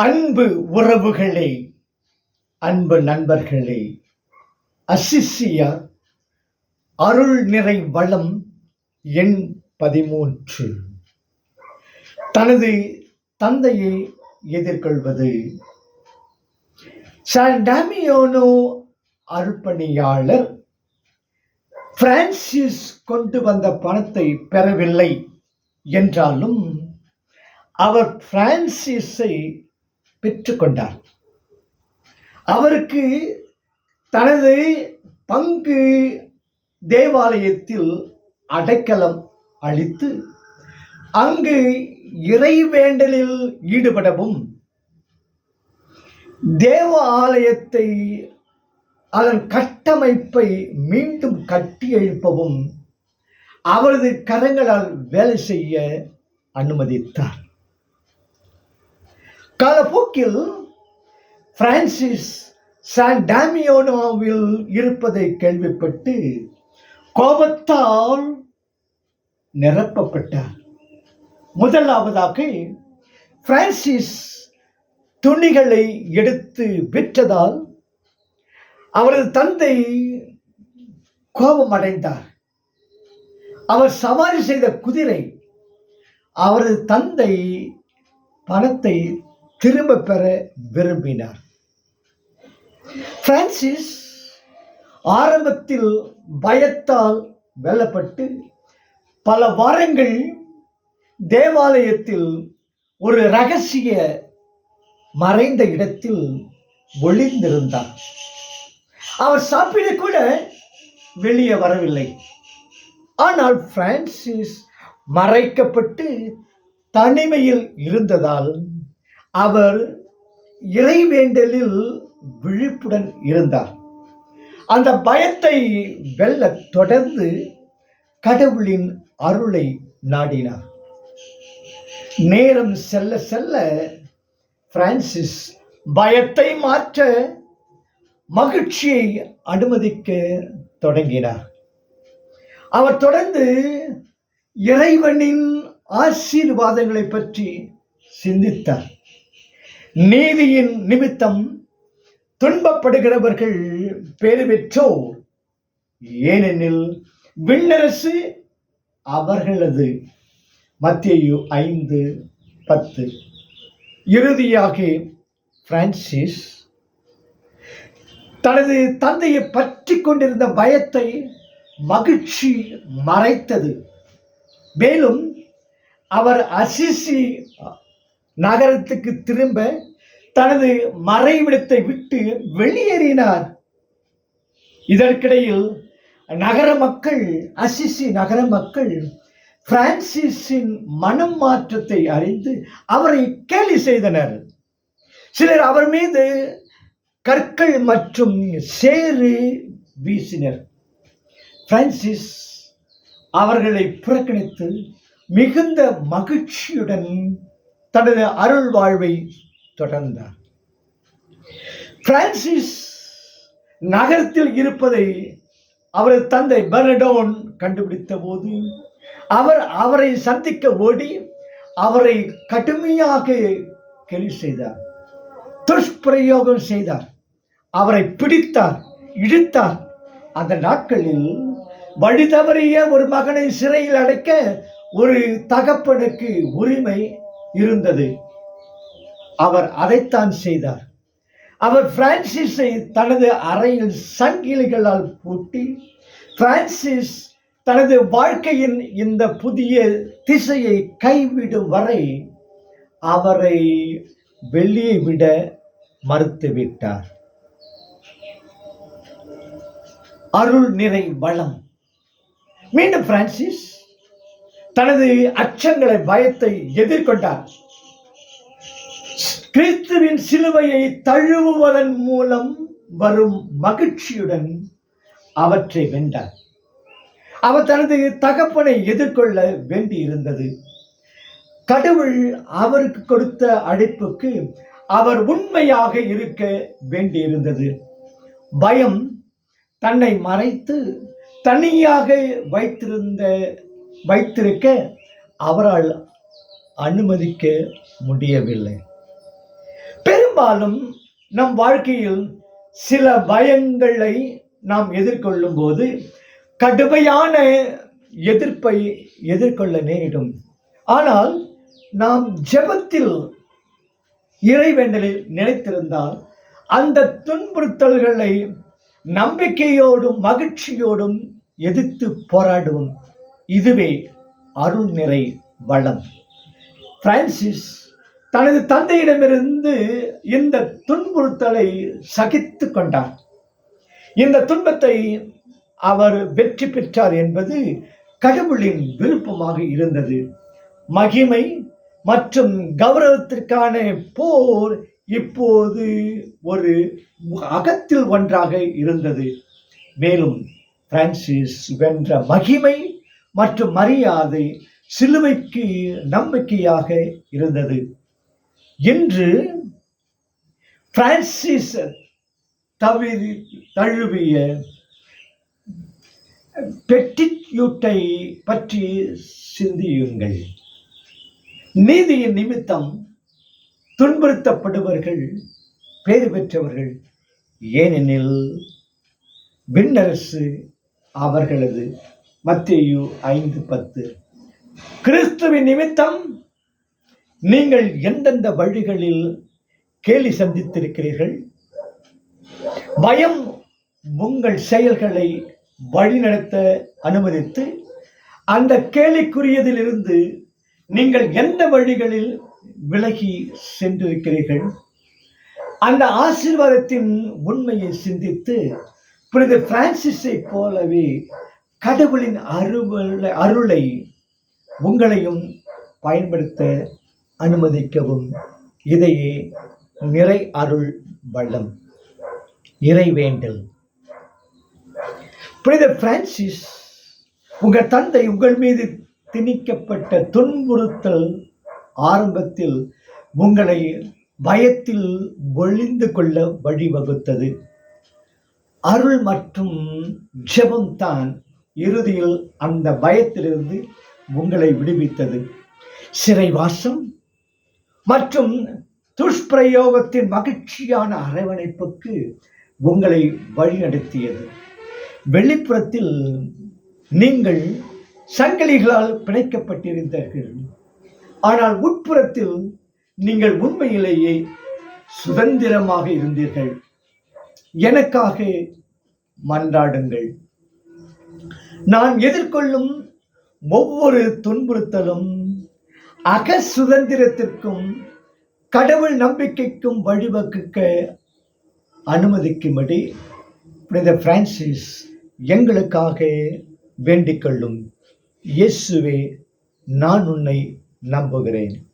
அன்பு உறவுகளே அன்பு நண்பர்களே அசிசியா அருள் நிறை வளம் எண் பதிமூன்று. தனது தந்தையை எதிர்கொள்வது. சாண்டாமியோனோ அர்ப்பணியாளர் பிரான்சிஸ் கொண்டு வந்த பணத்தை பெறவில்லை என்றாலும் அவர் பிரான்சிஸை பெற்றுக்கொண்டார். அவருக்கு தனது பங்கு தேவாலயத்தில் அடைக்கலம் அளித்து அங்கு இறைவேண்டலில் ஈடுபடவும் தேவ ஆலயத்தை அதன் கட்டமைப்பை மீண்டும் கட்டி எழுப்பவும் அவரது கரங்களால் வேலை செய்ய அனுமதித்தார். காலப்போக்கில் பிரான்சிஸ் சான் டாமியோனோவில் இருப்பதை கேள்விப்பட்டு கோபத்தால் நிரப்பப்பட்டார். முதலாவதாக பிரான்சிஸ் துணிகளை எடுத்து விற்றதால் அவரது தந்தை கோபமடைந்தார். அவர் சவாரி செய்த குதிரை அவரது தந்தை பணத்தை திரும்ப பெற விரும்பினார். பிரான்சிஸ் ஆரம்பத்தில் பயத்தால் வெல்லப்பட்டு பல வாரங்கள் தேவாலயத்தில் ஒரு ரகசிய மறைந்த இடத்தில் ஒளிந்திருந்தார். அவர் சாப்பிட கூட வெளியே வரவில்லை. ஆனால் பிரான்சிஸ் மறைக்கப்பட்டு தனிமையில் இருந்ததால் அவர் இறைவேண்டலில் விழிப்புடன் இருந்தார். அந்த பயத்தை வெல்ல தொடர்ந்து கடவுளின் அருளை நாடினார். நேரம் செல்ல செல்ல பிரான்சிஸ் பயத்தை மாற்ற மகிழ்ச்சியை அனுமதிக்க தொடங்கினார். அவர் தொடர்ந்து இறைவனின் ஆசீர்வாதங்களை பற்றி சிந்தித்தார். நீதியின் நிமித்தம் துன்பப்படுகிறவர்கள் பேறு பெற்றோர். ஏனெனில் விண்ணரசு அவர்களது. மத்தியு ஐந்து பத்து. இறுதியாக பிரான்சிஸ் தனது தந்தையை பற்றி கொண்டிருந்த பயத்தை மகிழ்ச்சி மறைத்தது. மேலும் அவர் அசிசி நகரத்துக்கு திரும்ப தனது மறைவிடத்தை விட்டு வெளியேறினார். இதற்கிடையில் நகர மக்கள் அசிசி நகர மக்கள் பிரான்சிஸின் மனம் மாற்றத்தை அறிந்து அவரை கேலி செய்தனர். சிலர் அவர் மீது கற்கள் மற்றும் சேறு வீசினர். பிரான்சிஸ் அவர்களை புறக்கணித்து மிகுந்த மகிழ்ச்சியுடன் தனது அருள் வாழ்வை தொடர்ந்தார். பிரான்சிஸ் நகரத்தில் இருப்பதை அவரது தந்தை பெர்னடோன் கண்டுபிடித்த போது அவர் அவரை சந்திக்க ஓடி அவரை கடுமையாக கேலி செய்தார். துஷ்பிரயோகம் செய்தார். அவரை பிடித்தார் இழுத்தார். அந்த நாட்களில் வழி தவறிய ஒரு மகனை சிறையில் அடைக்க ஒரு தகப்பனுக்கு உரிமை இருந்தது. அவர் அதைத்தான் செய்தார். அவர் பிரான்சிஸை தனது அறையில் சங்கிலிகளால் பூட்டி பிரான்சிஸ் தனது வாழ்க்கையின் இந்த புதிய திசையை கைவிடும் வரை அவரை வெளியே விட மறுத்துவிட்டார் அருள் நிறை வளம். மீண்டும் பிரான்சிஸ் தனது அச்சங்களை பயத்தை எதிர்கொண்டார். கிறிஸ்துவின் சிலுவையை தழுவுவதன் மூலம் வரும் மகிழ்ச்சியுடன் அவற்றை வென்றார். அவர் தனது தகப்பனை எதிர்கொள்ள வேண்டி இருந்தது கடவுள் அவருக்கு கொடுத்த அழைப்புக்கு அவர் உண்மையாக இருக்க வேண்டியிருந்தது. பயம் தன்னை மறைத்து தனியாக வைத்திருந்த வைத்திருக்க அவரால் அனுமதிக்க முடியவில்லை. பெரும்பாலும் நம் வாழ்க்கையில் சில பயங்களை நாம் எதிர்கொள்ளும் போது கடுமையான எதிர்ப்பை எதிர்கொள்ள நேரிடும். ஆனால் நாம் ஜெபத்தில் இறைவேண்டலில் நினைத்திருந்தால் அந்த துன்புறுத்தல்களை நம்பிக்கையோடும் மகிழ்ச்சியோடும் எதிர்த்து போராடுவோம். இதுவே அருள் நிறை வளம். பிரான்சிஸ் தனது தந்தையிடமிருந்து இந்த துன்புறுத்தலை சகித்து கொண்டார். இந்த துன்பத்தை அவர் வெற்றி பெற்றார் என்பது கடவுளின் விருப்பமாக இருந்தது. மகிமை மற்றும் கௌரவத்திற்கான போர் இப்போது ஒரு அகத்தில் ஒன்றாக இருந்தது. மேலும் பிரான்சிஸ் வென்ற மகிமை மற்றும் மரியாதை சிலுவைக்கு நம்பிக்கையாக இருந்தது. இன்று பிரான்சிஸ் தவிர தழுவிய பெட்டியூட்டை பற்றி சிந்தியுங்கள். நீதியின் நிமித்தம் துன்புறுத்தப்படுபவர்கள் பேறு பெற்றவர்கள். ஏனெனில் விண்ணரசு அவர்களது மத்தேயு ஐந்து பத்து. கிறிஸ்துவின் நிமித்தம் நீங்கள் எந்தெந்த வழிகளில் கேலி சந்தித்திருக்கிறீர்கள்? பயம் உங்கள் செயல்களை வழிநடத்த அனுமதித்து அந்த கேலிக்குரியதிலிருந்து நீங்கள் எந்த வழிகளில் விலகி சென்றிருக்கிறீர்கள்? அந்த ஆசீர்வாதத்தின் உண்மையை சிந்தித்து புனித பிரான்சிஸை போலவே கடவுளின் அருளை அருளை உங்களையும் பயன்படுத்த அனுமதிக்கவும். இதையே நிறை அருள் வள்ளம் இறைவேண்டல் புனித பிரான்சிஸ் உங்கள் தந்தை உங்கள் மீது திணிக்கப்பட்ட துன்புறுத்தல் ஆரம்பத்தில் உங்களை பயத்தில் ஒளிந்து கொள்ள வழிவகுத்தது. அருள் மற்றும் ஜெபம்தான் இறுதியில் அந்த பயத்திலிருந்து உங்களை விடுவித்தது. சிறைவாசம் மற்றும் துஷ்பிரயோகத்தின் மகிழ்ச்சியான அரவணைப்புக்கு உங்களை வழிநடத்தியது. வெளிப்புறத்தில் நீங்கள் சங்கிலிகளால் பிணைக்கப்பட்டிருந்தீர்கள். ஆனால் உட்புறத்தில் நீங்கள் உண்மையிலேயே சுதந்திரமாக இருந்தீர்கள். எனக்காக மன்றாடுங்கள். நான் எதிர்கொள்ளும் ஒவ்வொரு துன்புறுத்தலும் அக சுதந்திரத்திற்கும் கடவுள் நம்பிக்கைக்கும் வழிவகுக்க அனுமதிக்கும்படி புனித பிரான்சிஸ் எங்களுக்காக வேண்டிக் கொள்ளும். இயேசுவே நான் உன்னை நம்புகிறேன்.